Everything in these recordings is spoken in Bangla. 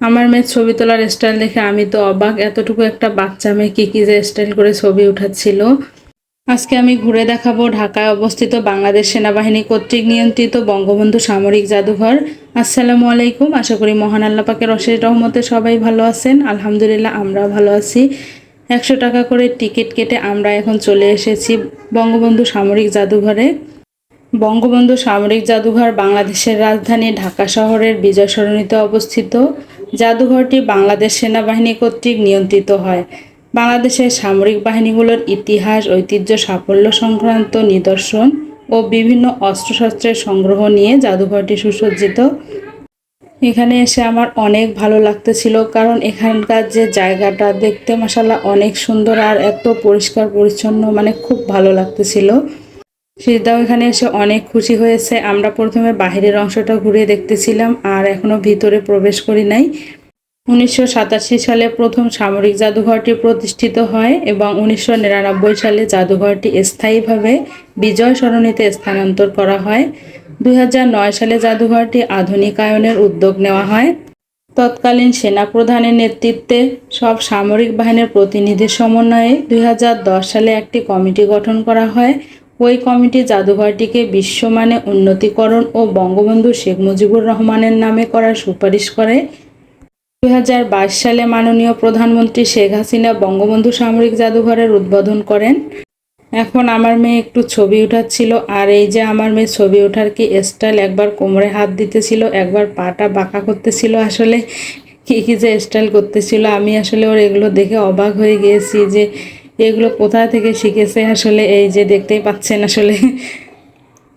আমার মেয়ের ছবি তোলার স্টাইল দেখে আমি তো অবাক। এতটুকু একটা বাচ্চা মেয়ে কী কী যে স্টাইল করে ছবি উঠাচ্ছিল। আজকে আমি ঘুরে দেখাবো ঢাকায় অবস্থিত বাংলাদেশ সেনাবাহিনী কর্তৃক নিয়ন্ত্রিত বঙ্গবন্ধু সামরিক জাদুঘর। আসসালামু আলাইকুম। আশা করি মহান আল্লাহ পাকের অশেষ রহমতে সবাই ভালো আছেন। আলহামদুলিল্লাহ আমরাও ভালো আছি। একশো টাকা করে টিকিট কেটে আমরা এখন চলে এসেছি বঙ্গবন্ধু সামরিক জাদুঘরে। বঙ্গবন্ধু সামরিক জাদুঘর বাংলাদেশের রাজধানী ঢাকা শহরের বিজয় সরণিতে অবস্থিত। জাদুঘরটি বাংলাদেশ সেনাবাহিনী কর্তৃক নিয়ন্ত্রিত হয়। বাংলাদেশের সামরিক বাহিনীগুলোর ইতিহাস, ঐতিহ্য, সাফল্য সংক্রান্ত নিদর্শন ও বিভিন্ন অস্ত্রশস্ত্রের সংগ্রহ নিয়ে জাদুঘরটি সুসজ্জিত। এখানে এসে আমার অনেক ভালো লাগতেছিল, কারণ এখানকার যে জায়গাটা দেখতে মশালা অনেক সুন্দর আর এত পরিষ্কার পরিচ্ছন্ন মানে খুব ভালো লাগতেছিল। সিদ্ধাও এখানে এসে অনেক খুশি হয়েছে। আমরা প্রথমে বাহিরের অংশটা ঘুরে দেখতেছিলাম, আর এখনও ভিতরে প্রবেশ করি নাই। উনিশশো সাতাশি সালে প্রথম সামরিক জাদুঘরটি প্রতিষ্ঠিত হয় এবং উনিশশো নিরানব্বই সালে জাদুঘরটি স্থায়ীভাবে বিজয় সরণিতে স্থানান্তর করা হয়। দুই হাজার নয় সালে জাদুঘরটি আধুনিকায়নের উদ্যোগ নেওয়া হয়। তৎকালীন সেনাপ্রধানের নেতৃত্বে সব সামরিক বাহিনীর প্রতিনিধির সমন্বয়ে দুই হাজার দশ সালে একটি কমিটি গঠন করা হয়। ওই কমিটি জাদুঘরটিকে বিশ্বমানে উন্নতিকরণ ও বঙ্গবন্ধু শেখ মুজিবুর রহমানের নামে করার সুপারিশ করে। দুই হাজার বাইশ সালে মাননীয় প্রধানমন্ত্রী শেখ হাসিনা বঙ্গবন্ধু সামরিক জাদুঘরের উদ্বোধন করেন। এখন আমার মেয়ে একটু ছবি উঠাচ্ছিল, আর এই যে আমার মেয়ে ছবি ওঠার কি স্টাইল একবার কোমরে হাত দিতেছিল, একবার পাটা বাঁকা করতেছিল আসলে। কী কী যে স্টাইল করতেছিল, আমি আসলে ওর এগুলো দেখে অবাক হয়ে গিয়েছি যে এগুলো কোথা থেকে শিখেছে আসলে এই যে দেখতেই পাচ্ছেন আসলে।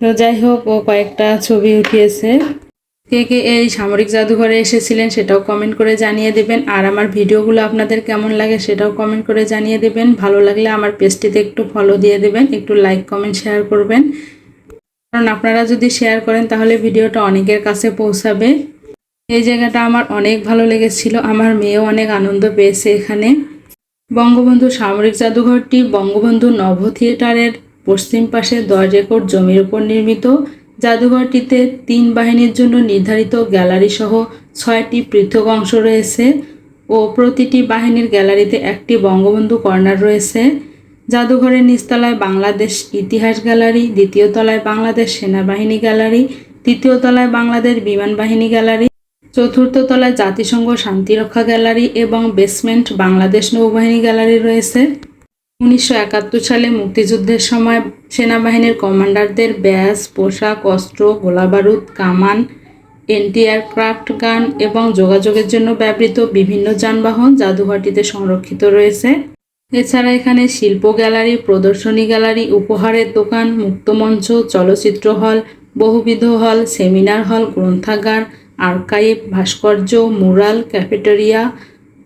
তো যাই হোক, ও কয়েকটা ছবি উঠিয়েছে। কে কে এই সামরিক জাদুঘরে এসেছিলেন সেটাও কমেন্ট করে জানিয়ে দেবেন। আর আমার ভিডিওগুলো আপনাদের কেমন লাগে সেটাও কমেন্ট করে জানিয়ে দেবেন। ভালো লাগলে আমার পেজটিতে একটু ফলো দিয়ে দেবেন, একটু লাইক কমেন্ট শেয়ার করবেন। কারণ আপনারা যদি শেয়ার করেন তাহলে ভিডিওটা অনেকের কাছে পৌঁছাবে। এই জায়গাটা আমার অনেক ভালো লেগেছিল, আমার মেয়েও অনেক আনন্দ পেয়েছে এখানে। বঙ্গবন্ধু সামরিক জাদুঘরটি বঙ্গবন্ধু নভ থিয়েটারের পশ্চিম পাশে দশ একর জমির উপর নির্মিত। জাদুঘরটিতে তিন বাহিনীর জন্য নির্ধারিত গ্যালারি সহ ছয়টি পৃথক অংশ রয়েছে ও প্রতিটি বাহিনীর গ্যালারিতে একটি বঙ্গবন্ধু কর্নার রয়েছে। জাদুঘরের নিচতলায় বাংলাদেশ ইতিহাস গ্যালারি, দ্বিতীয় তলায় বাংলাদেশ সেনাবাহিনী গ্যালারি, তৃতীয় তলায় বাংলাদেশ বিমান বাহিনী গ্যালারি চতুর্থ তলায় জাতিসংঘ শান্তিরক্ষা গ্যালারি এবং বেসমেন্ট বাংলাদেশ নৌবাহিনী গ্যালারি রয়েছে। উনিশশো একাত্তর সালে মুক্তিযুদ্ধের সময় সেনাবাহিনীর কমান্ডারদের ব্যাস, পোশাক, অস্ত্র, গোলাবারুদ, কামান এন্টি এয়ারক্রাফট গান এবং যোগাযোগের জন্য ব্যবহৃত বিভিন্ন যানবাহন জাদুঘরটিতে সংরক্ষিত রয়েছে। এছাড়া এখানে শিল্প গ্যালারি, প্রদর্শনী গ্যালারি, উপহারের দোকান মুক্তমঞ্চ চলচ্চিত্র হল, বহুবিধ হল, সেমিনার হল, গ্রন্থাগার আর্কাইভ, ভাস্কর্য, মুরাল, ক্যাফেটেরিয়া,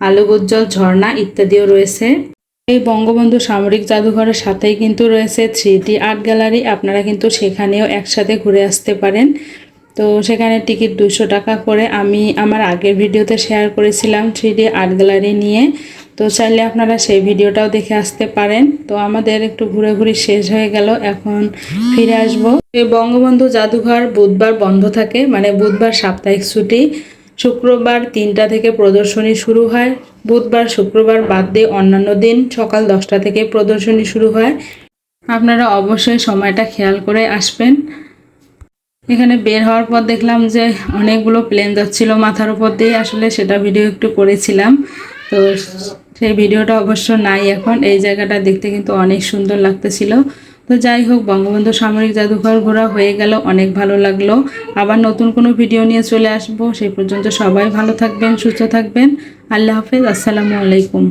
আলোকোজ্জ্বল ঝর্ণা ইত্যাদিও রয়েছে। এই বঙ্গবন্ধু সামরিক জাদুঘরের সাথেই কিন্তু রয়েছে থ্রি ডি আর্ট গ্যালারি। আপনারা কিন্তু সেখানেও একসাথে ঘুরে আসতে পারেন। তো সেখানে টিকিট দুশো টাকা করে আমি আমার আগের ভিডিওতে শেয়ার করেছিলাম থ্রি ডি আর্ট গ্যালারি নিয়ে। তো চাইলে আপনারা সেই ভিডিওটাও দেখে আসতে পারেন। তো আমাদের একটু ঘুরে ঘুরে শেষ হয়ে গেল, এখন ফিরে আসব। এই বঙ্গবন্ধু জাদুঘর বুধবার বন্ধ থাকে মানে বুধবার সাপ্তাহিক ছুটি। শুক্রবার তিনটা থেকে প্রদর্শনী শুরু হয়, বুধবার, শুক্রবার বাদ দিয়ে অন্যান্য দিন সকাল দশটা থেকে প্রদর্শনী শুরু হয়। আপনারা অবশ্যই সময়টা খেয়াল করে আসবেন। এখানে বের হওয়ার পর দেখলাম যে অনেকগুলো প্লেন যাচ্ছিল মাথার উপর দিয়ে, আসলে সেটা ভিডিও একটু করেছিলাম। তো সেই ভিডিওটা অবশ্য নাই এখন। এই জায়গাটা দেখতে কিন্তু অনেক সুন্দর লাগতেছিল। তো যাই হোক, বঙ্গবন্ধু সামরিক জাদুঘর ঘোরা হয়ে গেল, অনেক ভালো লাগল। আবার নতুন কোনো ভিডিও নিয়ে চলে আসব। সেই পর্যন্ত সবাই ভালো থাকবেন, সুস্থ থাকবেন। আল্লাহ হাফেজ, আসসালামু আলাইকুম।